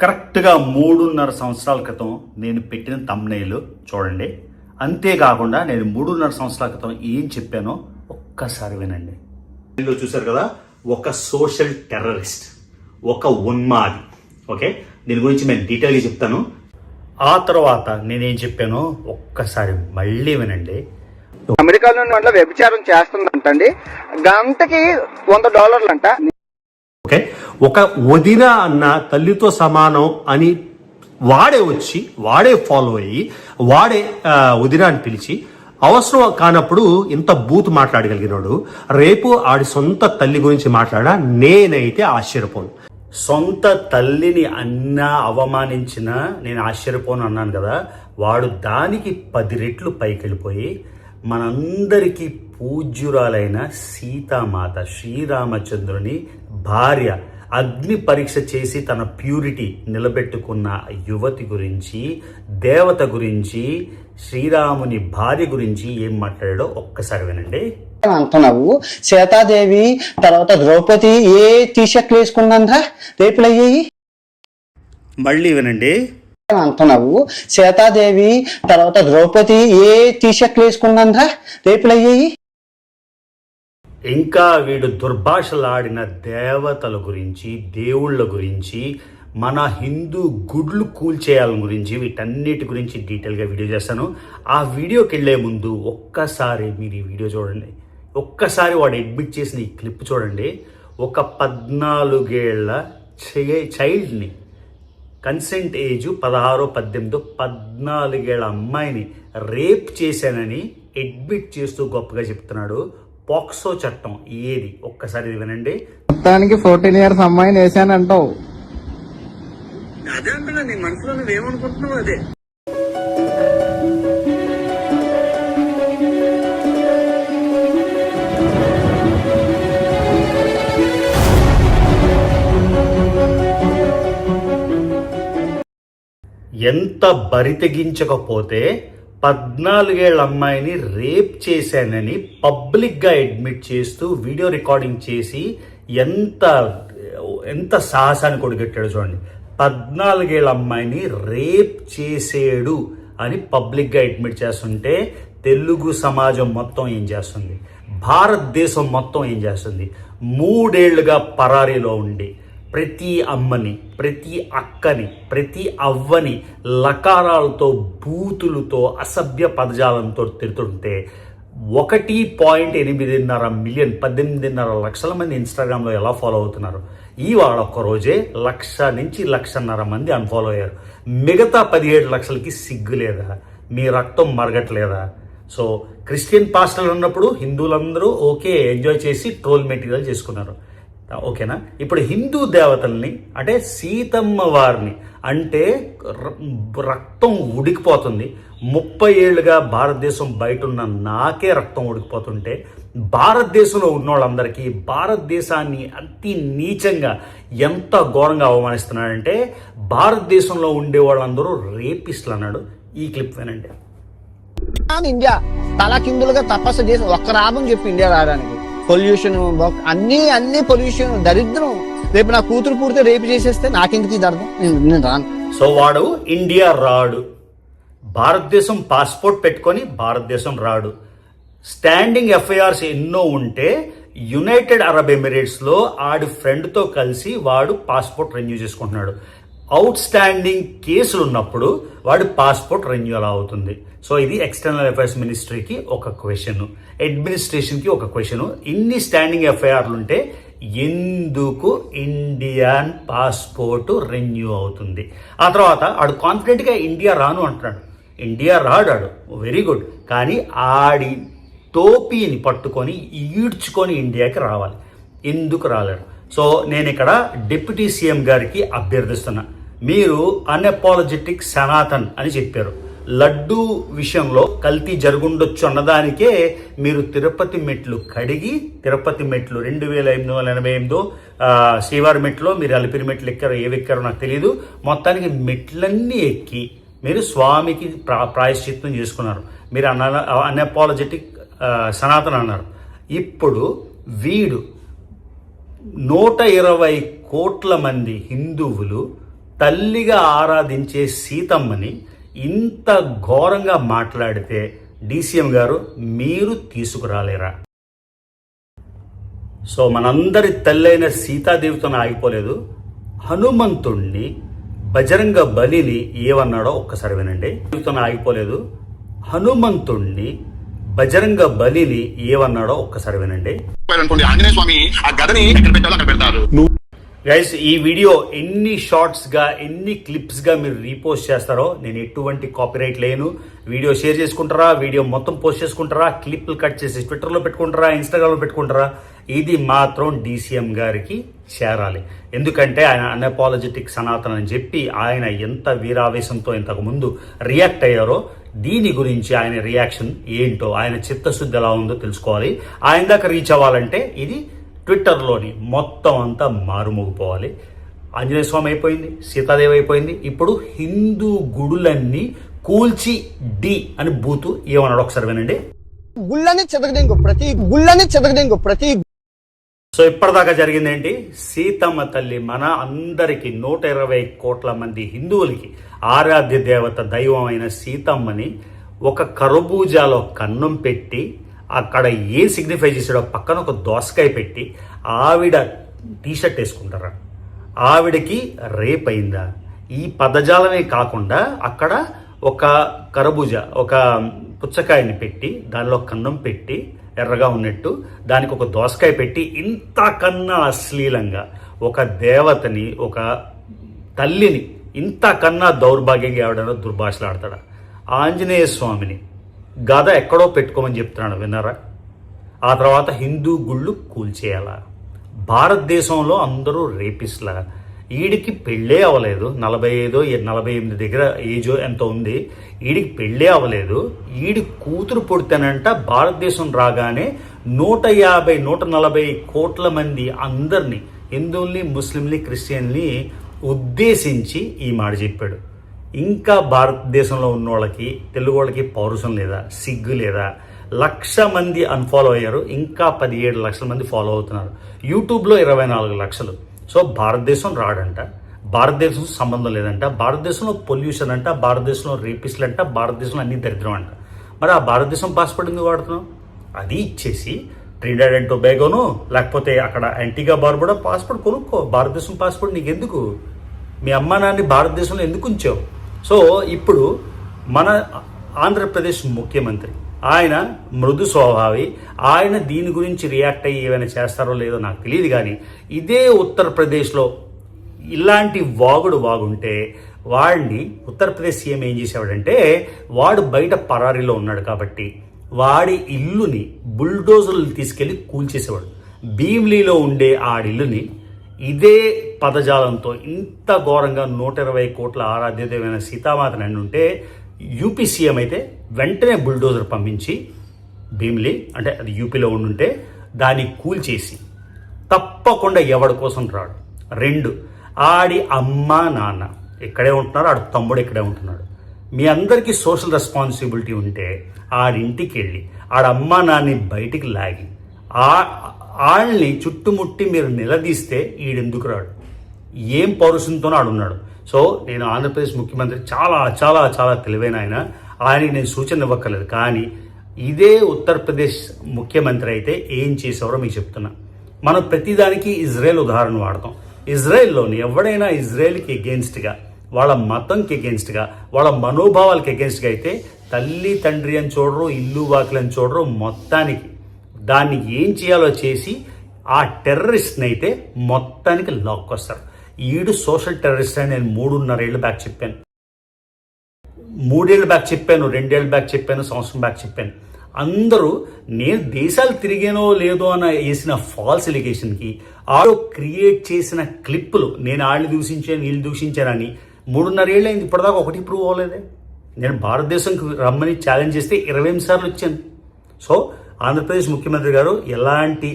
కరెక్ట్గా మూడున్నర సంవత్సరాల క్రితం నేను పెట్టిన తమ్నైలు చూడండి. అంతేకాకుండా నేను మూడున్నర సంవత్సరాల క్రితం ఏం చెప్పానో ఒక్కసారి వినండి. ఇందులో చూశారు కదా? ఒక సోషల్ టెర్రరిస్ట్ ఒక ఉన్మాది. ఓకే? దీని గురించి నేను డీటెయిల్గా చెప్తాను. ఆ తర్వాత నేనేం చెప్పానో ఒక్కసారి మళ్ళీ వినండి. అమెరికాలో వల్ల వ్యభిచారం చేస్తుందంటండి. గంటకి వంద డాలర్లు అంట ఓకే? ఒక వదిన అన్న తల్లితో సమానం అని వాడే వచ్చి వాడే ఫాలో అయ్యి వాడే వదినా వదిన అని పిలిచి అవసరం కానప్పుడు ఇంత బూత్ మాట్లాడగలిగినాడు. రేపు ఆడి సొంత తల్లి గురించి మాట్లాడా? నేనైతే ఆశ్చర్యపోను. సొంత తల్లిని అన్నా అవమానించినా నేను ఆశ్చర్యపోను అన్నాను కదా. వాడు దానికి పది రెట్లు పైకి వెళ్ళిపోయి మనందరికీ పూజ్యురాలైన సీతామాత శ్రీరామచంద్రుని భార్య అగ్ని పరీక్ష చేసి తన ప్యూరిటీ నిలబెట్టుకున్న యువతి గురించి దేవత గురించి శ్రీరాముని భార్య గురించి ఏం మాట్లాడాడో ఒక్కసారి వినండి. అంటున్నావు. సీతాదేవి తర్వాత ద్రౌపది ఏ టీ షర్ట్లు వేసుకుందందా రేపులు అయ్యాయి? మళ్ళీ వినండి. అంటున్నావు. సీతాదేవి తర్వాత ద్రౌపది ఏ టీ షర్ట్లు వేసుకుందందా రేపులు అయ్యాయి? ఇంకా వీడు దుర్భాషలాడిన దేవతల గురించి దేవుళ్ళ గురించి మన హిందూ గుడ్లు కూల్చేయాలని గురించి వీటన్నిటి గురించి డీటెయిల్గా వీడియో చేస్తాను. ఆ వీడియోకి వెళ్ళే ముందు ఒక్కసారి మీరు ఈ వీడియో చూడండి. ఒక్కసారి వాడు అడ్మిట్ చేసిన ఈ క్లిప్ చూడండి. ఒక పద్నాలుగేళ్ళ చై- చైల్డ్ని కన్సెంట్ ఏజ్ పదహారో పద్దెనిమిదో పద్నాలుగేళ్ళ అమ్మాయిని రేప్ చేశానని అడ్మిట్ చేస్తూ గొప్పగా చెప్తున్నాడు. పాక్సో చట్టం ఏది? ఒక్కసారి ఇది వినండి. మొత్తానికి ఫోర్టీన్ ఇయర్స్ అమ్మాయిని వేసానంటావు అదే అంటున్నా నీ మనసులో నువ్వేమనుకుంటున్నావు అదే. ఎంత బరితెగించకపోతే పద్నాలుగేళ్ళ అమ్మాయిని రేప్ చేశానని పబ్లిక్గా అడ్మిట్ చేస్తూ వీడియో రికార్డింగ్ చేసి ఎంత ఎంత సాహసాన్ని కొడుగెట్టాడు చూడండి. పద్నాలుగేళ్ళ అమ్మాయిని రేప్ చేసేడు అని పబ్లిక్గా అడ్మిట్ చేస్తుంటే తెలుగు సమాజం మొత్తం ఏం చేస్తుంది? భారతదేశం మొత్తం ఏం చేస్తుంది? మూడేళ్ళుగా పరారీలో ఉండి ప్రతి అమ్మని ప్రతి అక్కని ప్రతి అవ్వని లకారాలతో బూతులతో అసభ్య పదజాలంతో తిడుతుంటే ఒకటి పాయింట్ ఎనిమిదిన్నర మిలియన్ పద్దెనిమిదిన్నర లక్షల మంది ఇన్స్టాగ్రామ్లో ఎలా ఫాలో అవుతున్నారు? ఈ ఒక్క రోజే లక్ష నుంచి లక్షన్నర మంది అన్ఫాలో అయ్యారు. మిగతా పదిహేడు లక్షలకి సిగ్గు లేదా? మీ రక్తం మరగట్లేదా? సో క్రిస్టియన్ పాస్టర్లు ఉన్నప్పుడు హిందువులందరూ ఓకే ఎంజాయ్ చేసి ట్రోల్ మెటీరియల్ చేసుకున్నారు. ఓకేనా? ఇప్పుడు హిందూ దేవతల్ని అంటే సీతమ్మ వారిని అంటే రక్తం ఉడికిపోతుంది. ముప్పై ఏళ్ళుగా భారతదేశం బయట ఉన్న నాకే రక్తం ఉడికిపోతుంటే భారతదేశంలో ఉన్న వాళ్ళందరికీ భారతదేశాన్ని అతి నీచంగా ఎంత ఘోరంగా అవమానిస్తున్నాడంటే భారతదేశంలో ఉండే వాళ్ళందరూ రేపిస్టులు అన్నాడు. ఈ క్లిప్ వినండి. ఇండియా. తల కిందులుగా తపస్సు చేసి ఒక్క రాబం చెప్పి ఇండియా రావడానికి. పొల్యూషన్ అన్ని అన్ని పొల్యూషన్ దరిద్రం. రేపు నా కూతురు పూర్తి రేపు చేసేస్తే నాకెందుకు ఇది అర్థం? నేను రాను. సో వాడు ఇండియా రాడు. భారతదేశం పాస్పోర్ట్ పెట్టుకొని భారతదేశం రాడు. స్టాండింగ్ ఎఫ్ఐఆర్స్ ఎన్నో ఉంటే యునైటెడ్ అరబ్ ఎమిరేట్స్లో ఆడి ఫ్రెండ్తో కలిసి వాడు పాస్పోర్ట్ రెన్యూ చేసుకుంటున్నాడు. అవుట్ స్టాండింగ్ కేసులు ఉన్నప్పుడు వాడి పాస్పోర్ట్ రెన్యూ అవుతుంది. సో ఇది ఎక్స్టర్నల్ అఫైర్స్ మినిస్ట్రీకి ఒక క్వశ్చన్. అడ్మినిస్ట్రేషన్కి ఒక క్వశ్చన్. ఇన్ని స్టాండింగ్ ఎఫ్ఐఆర్లు ఉంటే ఎందుకు ఇండియన్ పాస్పోర్ట్ రెన్యూ అవుతుంది? ఆ తర్వాత ఆడు కాన్ఫిడెంట్గా ఇండియా రాను అంటున్నాడు. ఇండియా రాడాడు. Very good. కానీ ఆడి టోపీని పట్టుకొని ఈడ్చుకొని ఇండియాకి రావాలి. ఎందుకు రాలేడు? సో నేను ఇక్కడ డిప్యూటీ సీఎం గారికి అభ్యర్థిస్తున్నా. మీరు అన్అపాలజెటిక్ సనాతన్ అని చెప్పారు. లడ్డు విషయంలో కల్తీ జరుగుండొచ్చు అన్నదానికే మీరు తిరుపతి మెట్లు కడిగి తిరుపతి మెట్లు రెండు వేల ఎనిమిది వందల ఎనభై ఎనిమిదో శ్రీవారి మెట్లో మీరు అలిపిరి మెట్లు ఎక్కారో ఏవి ఎక్కారో నాకు తెలియదు మొత్తానికి మెట్లన్నీ ఎక్కి మీరు స్వామికి ప్రా ప్రాయశ్చిత్తం చేసుకున్నారు. మీరు అన్న అన్అపాలజెటిక్ సనాతన అన్నారు. ఇప్పుడు వీడు నూట ఇరవై కోట్ల మంది హిందువులు తల్లిగా ఆరాధించే సీతమ్మని ఇంత ఘోరంగా మాట్లాడితే డీసీఎం గారు మీరు తీసుకురాలేరా? సో మనందరి తల్లైన సీతాదేవితోనే ఆగిపోలేదు. హనుమంతుణ్ణి బజరంగ బలిని ఏమన్నాడో ఒక్కసారి వినండి. జీవితం ఆగిపోలేదు. హనుమంతుణ్ణి బజరంగ బలిని ఏమన్నాడో ఒక్కసారి వినండి. అనుకోండి ఆంజనేయ స్వామి ఆ గదని ఎక్కడ పెట్టాలో అక్కడ పెడతారు. గైస్ ఈ వీడియో ఎన్ని షార్ట్స్గా ఎన్ని క్లిప్స్గా మీరు రీపోస్ట్ చేస్తారో నేను ఎటువంటి కాపీరైట్ లేను. వీడియో షేర్ చేసుకుంటారా? వీడియో మొత్తం పోస్ట్ చేసుకుంటారా? క్లిప్లు కట్ చేసి ట్విట్టర్లో పెట్టుకుంటారా? ఇన్స్టాగ్రామ్లో పెట్టుకుంటారా? ఇది మాత్రం డీసీఎం గారికి చేరాలి. ఎందుకంటే ఆయన అన్అపాలజెటిక్ సనాతన్ అని చెప్పి ఆయన ఎంత వీరావేశంతో ఇంతకు ముందు రియాక్ట్ అయ్యారో దీని గురించి ఆయన రియాక్షన్ ఏంటో ఆయన చిత్తశుద్ధి ఎలా ఉందో తెలుసుకోవాలి. ఆయన దాకా రీచ్ అవ్వాలంటే ఇది ట్విట్టర్లోని మొత్తం అంతా మారుమోగిపోవాలి. ఆంజనేయ స్వామి అయిపోయింది సీతాదేవి అయిపోయింది. ఇప్పుడు హిందూ గుడులన్నీ కూల్చి డి అని బూతు ఏమన్నాడు ఒకసారి వినండి. గుళ్ళని చెదగదెంగు ప్రతి గుళ్ళని చెదగదెంగు ప్రతి సో ఇప్పటిదాకా జరిగింది ఏంటి? సీతమ్మ తల్లి మన అందరికి నూట ఇరవై కోట్ల మంది హిందువులకి ఆరాధ్య దేవత దైవం అయిన సీతమ్మని ఒక కరుబూజాలో కన్నం పెట్టి అక్కడ ఏ సిగ్నిఫై చేసాడో పక్కన ఒక దోసకాయ పెట్టి ఆవిడ టీషర్ట్ వేసుకుంటారా? ఆవిడకి రేప్ అయిందా? ఈ పదజాలమే కాకుండా అక్కడ ఒక కరబూజ ఒక పుచ్చకాయని పెట్టి దానిలో కన్నం పెట్టి ఎర్రగా ఉన్నట్టు దానికి ఒక దోసకాయ పెట్టి ఇంతకన్నా అశ్లీలంగా ఒక దేవతని ఒక తల్లిని ఇంతకన్నా దౌర్భాగ్యంగా ఎవడైనా దుర్భాషలాడతాడా? ఆంజనేయ స్వామిని. గద ఎక్కడో పెట్టుకోమని చెప్తున్నాడు విన్నారా? ఆ తర్వాత హిందూ గుళ్ళు కూల్చేయాలా? భారతదేశంలో అందరూ రేపిస్లా ఈడికి పెళ్ళే అవ్వలేదు. నలభై ఐదో నలభై ఎనిమిది దగ్గర ఏజో ఎంత ఉంది? ఈడికి పెళ్ళే అవ్వలేదు. ఈడి కూతురు పుడితేనంట భారతదేశం రాగానే నూట యాభై నూట నలభై కోట్ల మంది అందరినీ హిందువుల్ని ముస్లింని క్రిస్టియన్ని ఉద్దేశించి ఈ మాట చెప్పాడు. ఇంకా భారతదేశంలో ఉన్న వాళ్ళకి తెలుగు వాళ్ళకి పౌరుషం లేదా సిగ్గు లేదా లక్ష మంది అన్ఫాలో అయ్యారు ఇంకా పదిహేడు లక్షల మంది ఫాలో అవుతున్నారు. యూట్యూబ్లో ఇరవై నాలుగు లక్షలు. సో భారతదేశం రాడంట భారతదేశం సంబంధం లేదంట భారతదేశంలో పొల్యూషన్ అంట భారతదేశంలో రేపిస్టులు అంట భారతదేశంలో అన్ని దరిద్రం అంట. మరి ఆ భారతదేశం పాస్పోర్ట్ ఎందుకు వాడుతున్నాం? అది ఇచ్చేసి ట్రినిడాడ్ అండ్ టొబాగోను లేకపోతే అక్కడ యాంటీగా బార్బుడా పాస్పోర్ట్ కొనుక్కో భారతదేశం పాస్పోర్ట్ నీకు ఎందుకు మీ అమ్మా నాన్ని భారతదేశంలో ఎందుకు ఉంచావు? సో ఇప్పుడు మన ఆంధ్రప్రదేశ్ ముఖ్యమంత్రి ఆయన మృదు స్వభావి ఆయన దీని గురించి రియాక్ట్ అయ్యి ఏమైనా చేస్తారో లేదో నాకు తెలియదు కానీ ఇదే ఉత్తరప్రదేశ్లో ఇలాంటి వాగుడు వాగుంటే వాడిని ఉత్తరప్రదేశ్ సీఎం ఏం చేసేవాడంటే వాడు బయట పరారీలో ఉన్నాడు కాబట్టి వాడి ఇల్లుని బుల్డోజర్లు తీసుకెళ్ళి కూల్చేసేవాడు. భీమ్లీలో ఉండే ఆడిల్లుని ఇదే పదజాలంతో ఇంత ఘోరంగా నూట ఇరవై కోట్ల ఆరాధ్యదేవైన సీతామాత నన్ను ఉంటే యూపీ సీఎం అయితే వెంటనే బుల్డోజర్ పంపించి భీమిలి అంటే అది యూపీలో ఉండుంటే దాన్ని కూల్చేసి తప్పకుండా ఎవడి కోసం రాడు. రెండు ఆడి అమ్మ నాన్న ఇక్కడే ఉంటున్నారు ఆడు తమ్ముడు ఇక్కడే ఉంటున్నాడు. మీ అందరికీ సోషల్ రెస్పాన్సిబిలిటీ ఉంటే ఆడింటికి వెళ్ళి ఆడ అమ్మ నాన్ని బయటికి లాగి ఆ వాళ్ళని చుట్టుముట్టి మీరు నిలదీస్తే ఈడెందుకు రాడు? ఏం పౌరుషంతోనో ఆడున్నాడు. సో నేను ఆంధ్రప్రదేశ్ ముఖ్యమంత్రి చాలా చాలా చాలా తెలివైన ఆయన. ఆయనకి నేను సూచన ఇవ్వక్కర్లేదు. కానీ ఇదే ఉత్తరప్రదేశ్ ముఖ్యమంత్రి అయితే ఏం చేసేవారో మీకు చెప్తున్నా. మనం ప్రతిదానికి ఇజ్రాయెల్ ఉదాహరణ వాడతాం. ఇజ్రాయెల్లోని ఎవడైనా ఇజ్రాయెల్కి ఎగెన్స్ట్గా వాళ్ళ మతంకి ఎగెన్స్ట్గా వాళ్ళ మనోభావాలకి ఎగెన్స్ట్గా అయితే తల్లి తండ్రి అని చూడరు ఇల్లు వాకిలు అని చూడరు మొత్తానికి దాన్ని ఏం చేయాలో చేసి ఆ టెర్రరిస్ట్ని అయితే మొత్తానికి లాక్కొస్తారు. ఈడు సోషల్ టెర్రరిస్ట్ అని నేను మూడున్నరేళ్ళు బ్యాక్ చెప్పాను. మూడేళ్ళు బ్యాక్ చెప్పాను రెండేళ్ళు బ్యాక్ చెప్పాను సంవత్సరం బ్యాక్ చెప్పాను. అందరూ నేను దేశాలు తిరిగానో లేదో అని వేసిన ఫాల్స్ ఎలిగేషన్కి ఆడో క్రియేట్ చేసిన క్లిప్పులు నేను ఆళ్ళు దూషించాను వీళ్ళు దూషించానని మూడున్నరేళ్ళు అయింది ఇప్పటిదాకా ఒకటి ప్రూవ్ అవ్వలేదే. నేను భారతదేశంకి రమ్మని ఛాలెంజ్ చేస్తే ఇరవై ఎనిమిది సార్లు వచ్చాను. సో ఆంధ్రప్రదేశ్ ముఖ్యమంత్రి గారు ఎలాంటి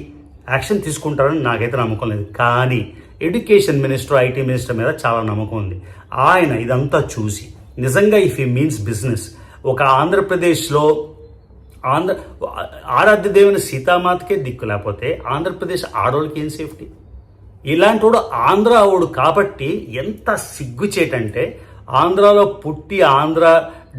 యాక్షన్ తీసుకుంటారని నాకైతే నమ్మకం లేదు. కానీ ఎడ్యుకేషన్ మినిస్టర్ ఐటీ మినిస్టర్ మీద చాలా నమ్మకం ఉంది. ఆయన ఇదంతా చూసి నిజంగా ఇఫ్ ఈ మీన్స్ బిజినెస్ ఒక ఆంధ్రప్రదేశ్లో ఆంధ్ర ఆరాధ్య దేవుని సీతామాతకే దిక్కు లేకపోతే ఆంధ్రప్రదేశ్ ఆడవాళ్ళకి ఏం సేఫ్టీ? ఇలాంటోడు ఆంధ్రావుడు కాబట్టి ఎంత సిగ్గుచేటంటే ఆంధ్రాలో పుట్టి ఆంధ్ర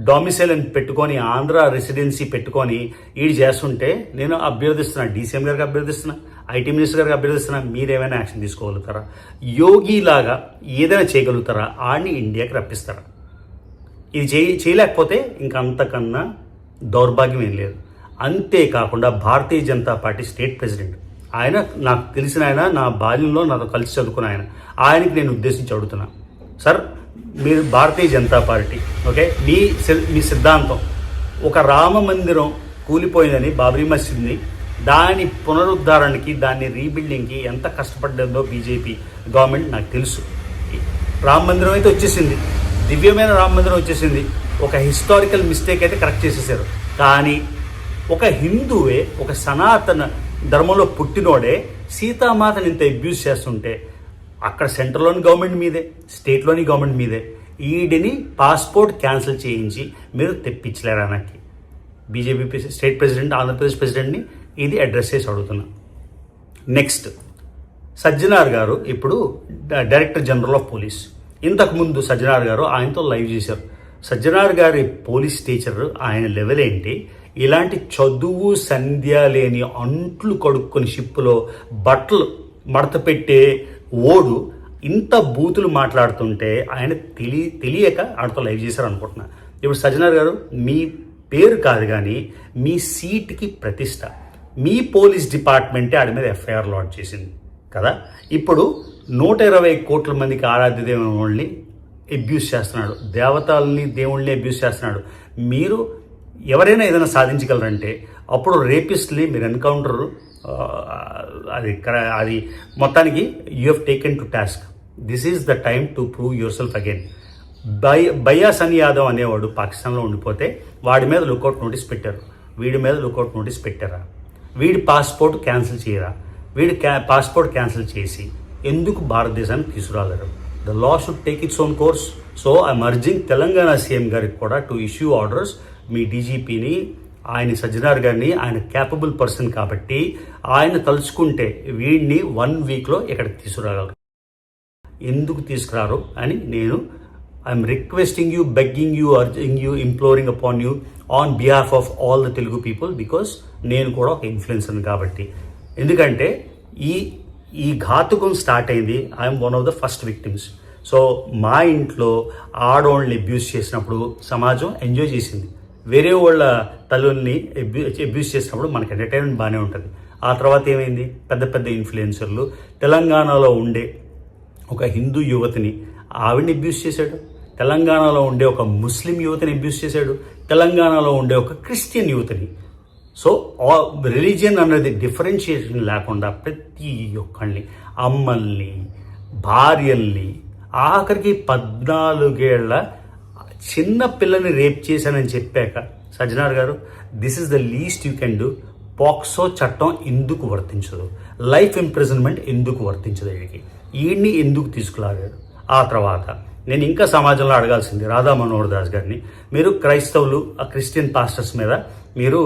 డొమిసైల్ అని పెట్టుకొని ఆంధ్ర రెసిడెన్సీ పెట్టుకొని ఈడు చేస్తుంటే నేను అభ్యర్థిస్తున్నా డీసీఎం గారికి అభ్యర్థిస్తున్నా ఐటీ మినిస్టర్ గారికి అభ్యర్థిస్తున్నా మీరేమైనా యాక్షన్ తీసుకోగలుగుతారా? యోగిలాగా ఏదైనా చేయగలుగుతారా? ఆడిని ఇండియాకి రప్పిస్తారా? ఇది చేయ చేయలేకపోతే ఇంకంతకన్నా దౌర్భాగ్యం ఏం లేదు. అంతేకాకుండా Bharatiya Janata Party state president. ఆయన నాకు తెలిసిన ఆయన నా బాల్యంలో నాతో కలిసి చదువుకున్న ఆయన. ఆయనకి నేను ఉద్దేశించి అడుగుతున్నా. సార్ మీరు భారతీయ జనతా పార్టీ ఓకే? మీ సి- మీ సిద్ధాంతం. ఒక రామ మందిరం కూలిపోయిందని బాబ్రీ మసీద్ని దాని పునరుద్ధరణకి దాని రీబిల్డింగ్కి ఎంత కష్టపడ్డదో బీజేపీ గవర్నమెంట్ నాకు తెలుసు. రామ మందిరం అయితే వచ్చేసింది. దివ్యమైన రామ మందిరం వచ్చేసింది. ఒక హిస్టారికల్ మిస్టేక్ అయితే కరెక్ట్ చేసేసారు. కానీ ఒక హిందువే ఒక సనాతన ధర్మంలో పుట్టినోడే సీతామాతని ఇంత అబ్యూస్ చేస్తుంటే అక్కడ సెంట్రల్లోని గవర్నమెంట్ మీదే స్టేట్లోని గవర్నమెంట్ మీదే ఈడిని పాస్పోర్ట్ క్యాన్సిల్ చేయించి మీరు తెప్పించలేరు నాకు బీజేపీ స్టేట్ ప్రెసిడెంట్ ఆంధ్రప్రదేశ్ ప్రెసిడెంట్ని ఇది అడ్రస్ చేసి అడుగుతున్నా. నెక్స్ట్ సజ్జనార్ గారు ఇప్పుడు డైరెక్టర్ జనరల్ ఆఫ్ పోలీస్. ఇంతకుముందు సజ్జనార్ గారు ఆయనతో లైవ్ చేశారు. సజ్జనార్ గారి పోలీస్ టీచర్ ఆయన లెవెల్ ఏంటి? ఇలాంటి చదువు సంధ్య లేని అంట్లు కడుక్కొని షిప్పులో బట్టలు మడత పెట్టే ఓడు ఇంత బూతులు మాట్లాడుతుంటే ఆయన తెలి తెలియక ఆడతో లైవ్ చేశారు అనుకుంటున్నా ఇప్పుడు సజ్జనార్ గారు మీ పేరు కాదు కానీ మీ సీట్కి ప్రతిష్ట. మీ పోలీస్ డిపార్ట్మెంటే ఆడి మీద ఎఫ్ఐఆర్ లాడ్ చేసింది కదా? ఇప్పుడు నూట ఇరవై కోట్ల మందికి ఆరాధ్య దేవుని అబ్యూస్ చేస్తున్నాడు. దేవతల్ని దేవుళ్ళని అబ్యూస్ చేస్తున్నాడు. మీరు ఎవరైనా ఏదైనా సాధించగలరంటే అప్పుడు రేపిస్ట్ని మీరు ఎన్కౌంటర్ అది అది మొత్తానికి you have taken to task this is the time to prove yourself again by Bayya Sunny Yadav అనేవాడు పాకిస్తాన్లో ఉండిపోతే వాడి మీద లుకౌట్ నోటీస్ పెట్టారు. వీడి మీద లుకౌట్ నోటీస్ పెట్టారా? వీడి పాస్పోర్ట్ క్యాన్సిల్ చేయరా? వీడి క్యా పాస్పోర్ట్ క్యాన్సిల్ చేసి ఎందుకు భారతదేశానికి తీసుకురాలేరు? The law should take its own course so I'm urging Telangana CM గారికి కూడా టు ఇష్యూ ఆర్డర్స్ మీ డీజీపీని ఆయన సజ్జనార్ గారిని ఆయన క్యాపబుల్ పర్సన్ కాబట్టి ఆయన తలుచుకుంటే వీడిని వన్ వీక్లో ఇక్కడికి తీసుకురాగలరు. ఎందుకు తీసుకురారు అని నేను I'm requesting you begging you urging you imploring upon you on behalf of all the Telugu people because నేను కూడా ఒక ఇన్ఫ్లుయెన్సర్ని కాబట్టి. ఎందుకంటే ఈ ఈ ఘాతుకం స్టార్ట్ అయింది. I'm one of the first victims so మా ఇంట్లో ఆడోళ్ళని అబ్యూస్ చేసినప్పుడు సమాజం ఎంజాయ్ చేసింది. వేరే వాళ్ళ తల్లుల్ని అబ్యూస్ చేసినప్పుడు మనకి ఎంటర్టైన్మెంట్ బాగానే ఉంటుంది. ఆ తర్వాత ఏమైంది? పెద్ద పెద్ద ఇన్ఫ్లుయెన్సర్లు తెలంగాణలో ఉండే ఒక హిందూ యువతిని ఆవిడని అబ్యూస్ చేశాడు. తెలంగాణలో ఉండే ఒక ముస్లిం యువతిని అబ్యూస్ చేశాడు. తెలంగాణలో ఉండే ఒక క్రిస్టియన్ యువతిని. సో రిలీజియన్ అన్నది డిఫరెన్షియేషన్ లేకుండా ప్రతి ఒక్కళ్ళని అమ్మల్ని భార్యల్ని ఆఖరికి పద్నాలుగేళ్ళ చిన్న పిల్లని రేప్ చేశానని చెప్పాక Sajjanar garu this is the least you can do POCSO చట్టం ఎందుకు వర్తించదు? లైఫ్ ఇంప్రిజన్మెంట్ ఎందుకు వర్తించదు వీడికి? వీడిని ఎందుకు తీసుకురాగాడు ఆ తర్వాత నేను ఇంకా సమాజంలో అడగాల్సింది రాధా మనోహర్ దాస్ గారిని. మీరు క్రైస్తవులు ఆ క్రిస్టియన్ పాస్టర్స్ మీద మీరు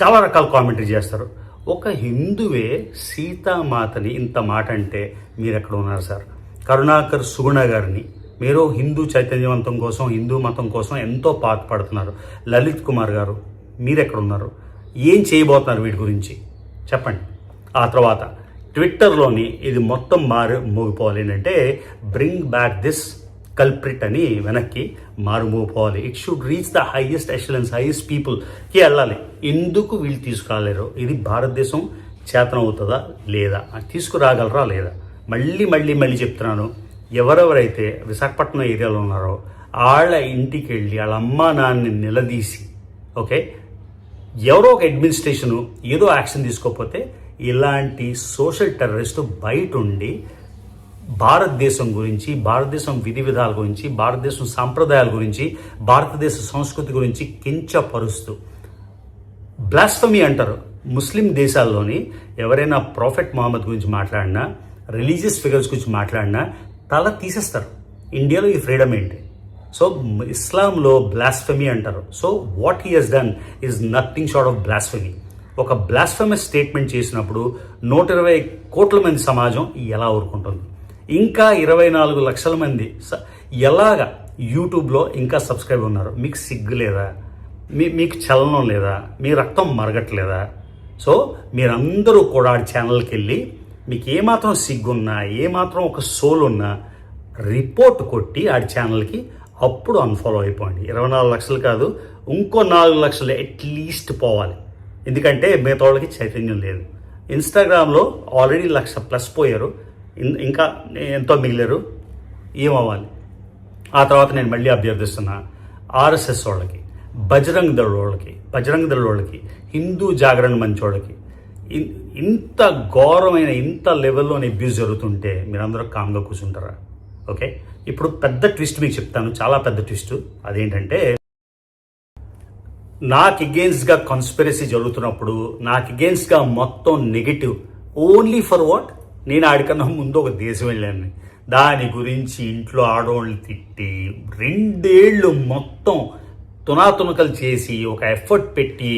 చాలా రకాల కామెంటరీ చేస్తారు. ఒక హిందువే సీతామాతని ఇంత మాట అంటే మీరు ఎక్కడ ఉన్నారు సార్? కరుణాకర్ సుగుణ గారిని మీరు హిందూ చైతన్యవంతం కోసం హిందూ మతం కోసం ఎంతో పాటుపడుతున్నారు. లలిత్ కుమార్ గారు మీరు ఎక్కడున్నారు ఏం చేయబోతున్నారు వీటి గురించి? చెప్పండి. ఆ తర్వాత ట్విట్టర్లోని ఇది మొత్తం మారు మూగిపోవాలి ఏంటంటే బ్రింగ్ బ్యాక్ దిస్ కల్ప్రిట్ అని వెనక్కి మారుమోగిపోవాలి it should reach the highest excellence highest పీపుల్కి వెళ్ళాలి. ఎందుకు వీళ్ళు తీసుకురాలేరు? ఇది భారతదేశం చేతనం అవుతుందా లేదా? తీసుకురాగలరా లేదా? మళ్ళీ మళ్ళీ మళ్ళీ చెప్తున్నాను. ఎవరెవరైతే విశాఖపట్నం ఏరియాలో ఉన్నారో వాళ్ళ ఇంటికి వెళ్ళి వాళ్ళ అమ్మ నాన్నని నిలదీసి ఓకే ఎవరో ఒక అడ్మినిస్ట్రేషను ఏదో యాక్షన్ తీసుకోకపోతే ఇలాంటి సోషల్ టెర్రరిస్ట్ బయట ఉండి భారతదేశం గురించి భారతదేశం విధి విధాల గురించి భారతదేశం సాంప్రదాయాల గురించి భారతదేశ సంస్కృతి గురించి కించపరుస్తూ బ్లాస్ఫమీ అంటారు. ముస్లిం దేశాల్లోని ఎవరైనా ప్రాఫెట్ మహమ్మద్ గురించి మాట్లాడినా రిలీజియస్ ఫిగర్స్ గురించి మాట్లాడినా తల తీసేస్తారు. ఇండియాలో ఈ ఫ్రీడమ్ ఏంటి? సో ఇస్లాంలో బ్లాస్ఫమీ అంటారు. So what he has done is nothing short of blasphemy ఒక బ్లాస్ఫమస్ స్టేట్మెంట్ చేసినప్పుడు నూట ఇరవై కోట్ల మంది సమాజం ఎలా ఊరుకుంటుంది? ఇంకా ఇరవై నాలుగు లక్షల మంది స- ఎలాగ యూట్యూబ్లో ఇంకా సబ్స్క్రైబ్ ఉన్నారు? మీకు సిగ్గు లేదా? మీ మీకు చలనం లేదా? మీ రక్తం మరగట్లేదా? సో మీరందరూ కూడా ఛానల్కి వెళ్ళి మీకు ఏమాత్రం సిగ్గున్నా ఏమాత్రం ఒక సోల్ ఉన్నా రిపోర్ట్ కొట్టి ఆ ఛానల్కి అప్పుడు అన్ఫాలో అయిపోండి. ఇరవై నాలుగు లక్షలు కాదు ఇంకో నాలుగు లక్షలు అట్లీస్ట్ పోవాలి. ఎందుకంటే మిగతా వాళ్ళకి చైతన్యం లేదు. ఇన్స్టాగ్రామ్లో ఆల్రెడీ లక్ష ప్లస్ పోయారు. ఇంకా ఎంతో మిగిలారు. ఏమవ్వాలి? ఆ తర్వాత నేను మళ్ళీ అభ్యర్థిస్తున్నా ఆర్ఎస్ఎస్ వాళ్ళకి బజరంగ్ దళ వాళ్ళకి బజరంగ్ దళ వాళ్ళకి హిందూ జాగరణ మంచి వాళ్ళకి ఇన్- ఇంత ఘోరమైన ఇంత లెవెల్లో అబ్యూస్ జరుగుతుంటే మీరందరూ కామ్గా కూర్చుంటారా? ఓకే ఇప్పుడు పెద్ద ట్విస్ట్ మీకు చెప్తాను. చాలా పెద్ద ట్విస్ట్ అదేంటంటే నాకు అగేన్స్ట్గా కాన్స్పిరసీ జరుగుతున్నప్పుడు నాకు అగేన్స్ట్గా మొత్తం నెగిటివ్ ఓన్లీ ఫర్ వాట్ నేను ఆడికన్నా ముందు ఒక దేశం వెళ్ళాను. దాని గురించి ఇంట్లో ఆడవాళ్ళు తిట్టి రెండేళ్ళు మొత్తం తునాతునకలు చేసి ఒక ఎఫర్ట్ పెట్టి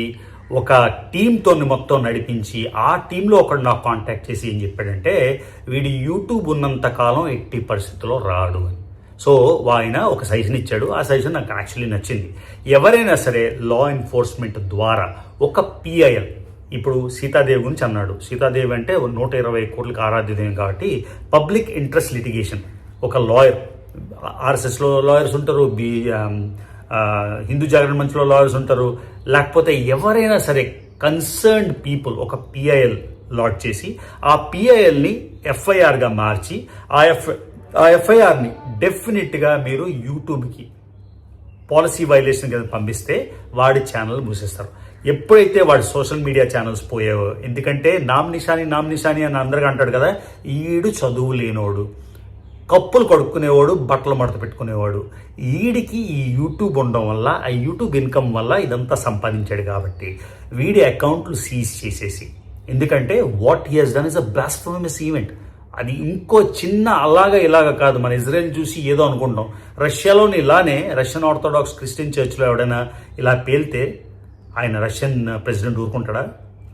ఒక టీంతో మొత్తం నడిపించి ఆ టీంలో ఒకడు నాకు కాంటాక్ట్ చేసి ఏం చెప్పాడంటే వీడి యూట్యూబ్ ఉన్నంత కాలం ఎట్టి పరిస్థితుల్లో రాడు అని. సో ఆయన ఒక సజెషన్ ఇచ్చాడు. ఆ సజెషన్ నాకు యాక్చువల్లీ నచ్చింది. ఎవరైనా సరే లా ఎన్ఫోర్స్మెంట్ ద్వారా ఒక పిఐఎల్ ఇప్పుడు సీతాదేవి గురించి అన్నాడు. సీతాదేవి అంటే నూట ఇరవై కోట్లకు ఆరాధ్యదేవి కాబట్టి పబ్లిక్ ఇంట్రెస్ట్ లిటిగేషన్ ఒక లాయర్ ఆర్ఎస్ఎస్లో లాయర్స్ ఉంటారు బి హిందూ జాగరణ మంచిలో లాయర్స్ ఉంటారు. లేకపోతే ఎవరైనా సరే కన్సర్న్డ్ పీపుల్ ఒక పిఐఎల్ లాట్ చేసి ఆ పిఐఎల్ని ఎఫ్ఐఆర్గా మార్చి ఆ ఎఫ్ ఆ ఎఫ్ఐఆర్ని డెఫినెట్గా మీరు యూట్యూబ్కి పాలసీ వైలేషన్ కింద పంపిస్తే వాడి ఛానల్ మూసేస్తారు. ఎప్పుడైతే వాడు సోషల్ మీడియా ఛానల్స్ పోయావో ఎందుకంటే నామ్నిషాని నామ్నిషాని అని అందరికీ అంటాడు కదా ఈడు చదువు లేనోడు. కప్పులు కడుక్కునేవాడు బట్టలు మడత పెట్టుకునేవాడు. వీడికి ఈ యూట్యూబ్ ఉండడం వల్ల ఆ యూట్యూబ్ ఇన్కమ్ వల్ల ఇదంతా సంపాదించాడు కాబట్టి వీడి అకౌంట్లు సీజ్ చేసేసి. ఎందుకంటే what he has done is a blasphemous event. అది ఇంకో చిన్న అలాగా ఇలాగా కాదు. మన ఇజ్రాయెల్ చూసి ఏదో అనుకుంటాం. రష్యాలోని ఇలానే రష్యన్ ఆర్థోడాక్స్ క్రిస్టియన్ చర్చ్లో ఎవడైనా ఇలా పేలితే ఆయన రష్యన్ ప్రెసిడెంట్ ఊరుకుంటాడా?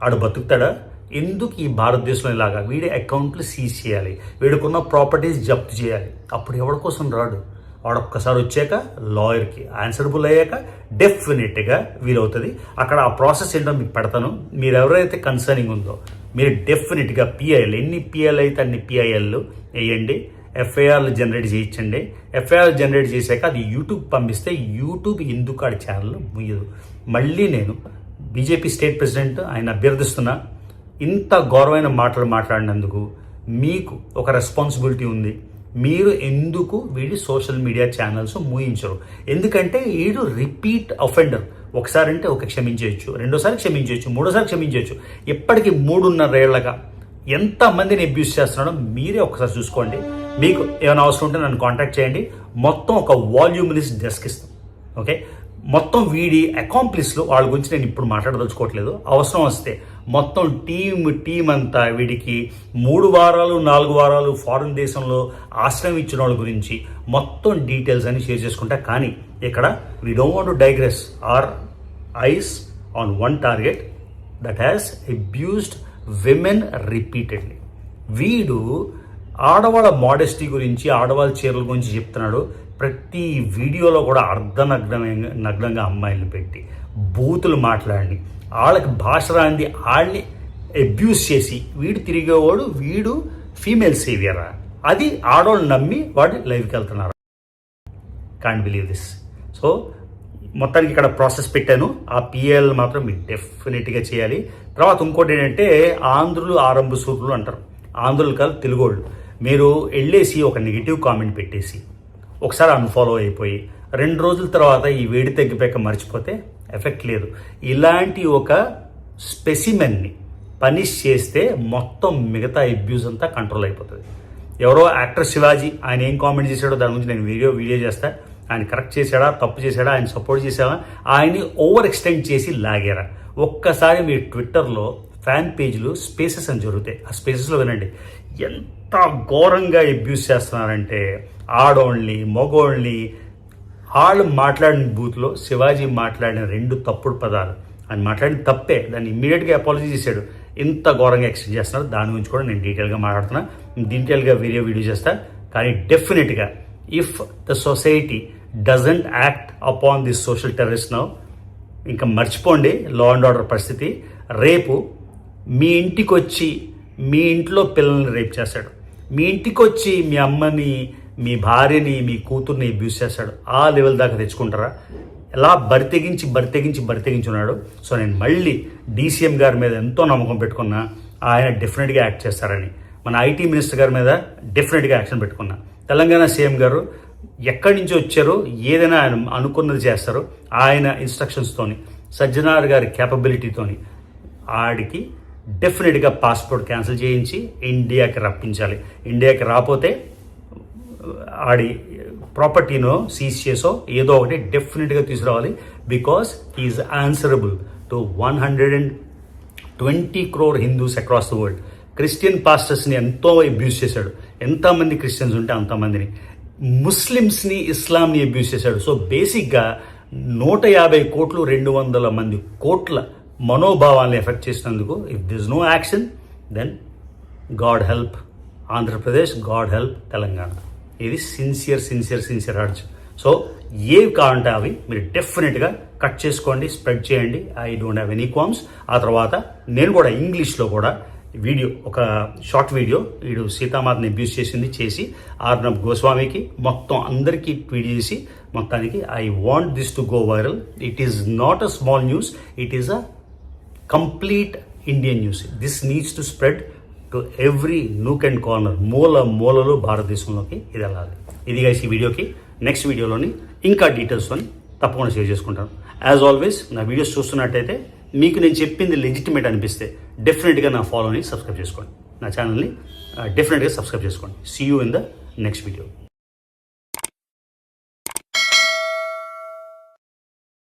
ఆడు బతుకుతాడా? ఎందుకు ఈ భారతదేశంలో ఇలాగా? వీడి అకౌంట్లు సీజ్ చేయాలి. వీడికున్న ప్రాపర్టీస్ జప్తు చేయాలి. అప్పుడు ఎవరి కోసం రాడు? వాడు ఒక్కసారి వచ్చాక లాయర్కి ఆన్సరబుల్ అయ్యాక డెఫినెట్గా వీలవుతుంది. అక్కడ ఆ ప్రాసెస్ ఏంటో మీకు పెడతాను. మీరు ఎవరైతే కన్సర్నింగ్ ఉందో మీరు డెఫినెట్గా పిఐఎల్ ఎన్ని పిఐఎల్ అయితే అన్ని పిఐఎల్ వేయండి. ఎఫ్ఐఆర్లు జనరేట్ చేయించండి. ఎఫ్ఐఆర్ జనరేట్ చేశాక అది యూట్యూబ్ పంపిస్తే యూట్యూబ్ ఎందుకు ఆ ఛానల్ ముయ్యదు? మళ్ళీ నేను బీజేపీ స్టేట్ ప్రెసిడెంట్ ఆయన అభ్యర్థిస్తున్నా. ఇంత గౌరవమైన మాటలు మాట్లాడినందుకు మీకు ఒక రెస్పాన్సిబిలిటీ ఉంది. మీరు ఎందుకు వీడి సోషల్ మీడియా ఛానల్స్ మూయించరు? ఎందుకంటే వీడు రిపీట్ అఫెండర్ ఒకసారి అంటే ఒక క్షమించవచ్చు రెండోసారి క్షమించవచ్చు మూడోసారి క్షమించవచ్చు ఎప్పటికీ మూడున్నరేళ్ళగా ఎంతమందిని అబ్యూస్ చేస్తున్నాడో మీరే ఒకసారి చూసుకోండి. మీకు ఏమైనా అవసరం ఉంటే నన్ను కాంటాక్ట్ చేయండి. మొత్తం ఒక వాల్యూమినిస్ డెస్క్ ఇస్తాం. ఓకే మొత్తం వీడి అకాంప్లిస్లు వాళ్ళ గురించి నేను ఇప్పుడు మాట్లాడదలుచుకోవట్లేదు. అవసరం వస్తే మొత్తం టీం టీం అంతా వీడికి మూడు వారాలు నాలుగు వారాలు ఫారిన్ దేశంలో ఆశ్రయం ఇచ్చిన వాళ్ళ గురించి మొత్తం డీటెయిల్స్ అని షేర్ చేసుకుంటా. కానీ ఇక్కడ we don't want digress our eyes on one target that has abused women repeatedly వీడు ఆడవాళ్ళ మోడెస్టీ గురించి ఆడవాళ్ళ చీరల గురించి చెప్తున్నాడు. ప్రతి వీడియోలో కూడా అర్ధనగ్న నగ్నంగా అమ్మాయిలు పెట్టి బూతులు మాట్లాడి వాళ్ళకి భాష రాంది వాళ్ళని అబ్యూస్ చేసి వీడు తిరిగేవాడు వీడు ఫీమేల్ సేవియరా అది ఆడవాళ్ళు నమ్మి వాడు లైవ్కి వెళ్తున్నారు కాన్ బిలీవ్ దిస్ సో మొత్తానికి ఇక్కడ ప్రాసెస్ పెట్టాను. ఆ పిఎల్ మాత్రం మీరు డెఫినెట్గా చేయాలి. తర్వాత ఇంకోటి ఏంటంటే ఆంధ్రులు ఆరంభ సూర్యులు అంటారు. ఆంధ్రులు కాదు తెలుగోళ్ళు. మీరు వెళ్ళేసి ఒక నెగిటివ్ కామెంట్ పెట్టేసి ఒకసారి అన్ఫాలో అయిపోయి రెండు రోజుల తర్వాత ఈ వేడి తగ్గిపోయాక మర్చిపోతే ఎఫెక్ట్ లేదు. ఇలాంటి ఒక స్పెసిమెన్ని పనిష్ చేస్తే మొత్తం మిగతా అబ్యూస్ అంతా కంట్రోల్ అయిపోతుంది. ఎవరో యాక్టర్ శివాజీ ఆయన ఏం కామెంట్ చేశాడో దాని గురించి నేను వీడియో వీడియో చేస్తా. ఆయన కరెక్ట్ చేశాడా తప్పు చేశాడా ఆయన సపోర్ట్ చేశాడా ఆయన్ని ఓవర్ ఎక్స్టెండ్ చేసి లాగారా? ఒక్కసారి మీ ట్విట్టర్లో ఫ్యాన్ పేజ్లు స్పేసెస్ అని జరుగుతాయి. ఆ స్పేసెస్లో వినండి. ఎంత ఘోరంగా అబ్యూస్ చేస్తున్నారంటే ఆడోళ్ళని మగోళ్ళని వాళ్ళు మాట్లాడిన బూత్లో శివాజీ మాట్లాడిన రెండు తప్పుడు పదాలు. ఆయన మాట్లాడిన తప్పే. దాన్ని ఇమ్మీడియట్గా అపాలజీ చేశాడు. ఇంత ఘోరంగా ఎక్స్టెండ్ చేస్తున్నారు. దాని గురించి కూడా నేను డీటెయిల్గా మాట్లాడుతున్నా. డీటెయిల్గా వీడియో వీడియో చేస్తా. కానీ డెఫినెట్గా if the society doesn't act upon this social terrorist now ఇంకా మర్చిపోండి. లా అండ్ ఆర్డర్ పరిస్థితి. రేపు మీ ఇంటికి వచ్చి మీ ఇంట్లో పిల్లల్ని రేప్ చేశాడు. మీ ఇంటికి వచ్చి మీ అమ్మని మీ భార్యని మీ కూతుర్ని అబ్యూస్ చేశాడు. ఆ లెవెల్ దాకా తెచ్చుకుంటారా? ఎలా బరితెగించి బరితెగించి బరితెగించి ఉన్నాడు. సో నేను మళ్ళీ డీసీఎం గారి మీద ఎంతో నమ్మకం పెట్టుకున్నా ఆయన డెఫినెట్గా యాక్ట్ చేస్తారని. మన ఐటీ మినిస్టర్ గారి మీద డెఫినెట్గా యాక్షన్ పెట్టుకున్నా. తెలంగాణ సీఎం గారు ఎక్కడి నుంచి వచ్చారో ఏదైనా ఆయన అనుకున్నది చేస్తారో ఆయన ఇన్స్ట్రక్షన్స్తోని సజ్జనార్ గారి క్యాపబిలిటీతోని ఆడికి డెఫినెట్గా పాస్పోర్ట్ క్యాన్సిల్ చేయించి ఇండియాకి రప్పించాలి. ఇండియాకి రాపోతే ఆడి ప్రాపర్టీనో సీజ్ చేసో ఏదో ఒకటి డెఫినెట్గా తీసుకురావాలి. Because is answerable to one hundred and twenty crore Hindus across the world Christian పాస్టర్స్ని ఎంతో అబ్యూస్ చేశాడు. ఎంతమంది క్రిస్టియన్స్ ఉంటే అంతమందిని. ముస్లిమ్స్ని ఇస్లాంని అబ్యూస్ చేశాడు. సో బేసిక్గా నూట యాభై కోట్లు రెండు వందల మంది కోట్ల మనోభావాల్ని ఎఫెక్ట్ చేసినందుకు if this no action then God help Andhra Pradesh God help Telangana ఇది sincere sincere sincere urge so ఏవి కావాలంటే అవి మీరు డెఫినెట్గా కట్ చేసుకోండి స్ప్రెడ్ చేయండి. I don't have any qualms ఆ తర్వాత నేను కూడా ఇంగ్లీష్లో కూడా వీడియో ఒక షార్ట్ వీడియో వీడు సీతామాతని అబ్యూస్ చేసింది చేసి ఆర్నబ్ గోస్వామికి మొత్తం అందరికీ ట్వీట్ చేసి మొత్తానికి I want this to go viral it is not a small news it is a complete Indian news. This needs to spread to every nook and corner మూల మూలలు భారతదేశంలోకి ఇది వెళ్ళాలి. ఇది గైస్ ఈ వీడియోకి. నెక్స్ట్ వీడియోలోని ఇంకా డీటెయిల్స్తో తప్పకుండా షేర్ చేసుకుంటాను. యాజ్ ఆల్వేస్ నా వీడియోస్ చూస్తున్నట్టయితే మీకు నేను చెప్పింది లెజిటిమేట్ అనిపిస్తే డెఫినెట్గా నా ఫాలోని సబ్స్క్రైబ్ చేసుకోండి. నా ఛానల్ని డెఫినెట్గా సబ్స్క్రైబ్ చేసుకోండి. See you in the next video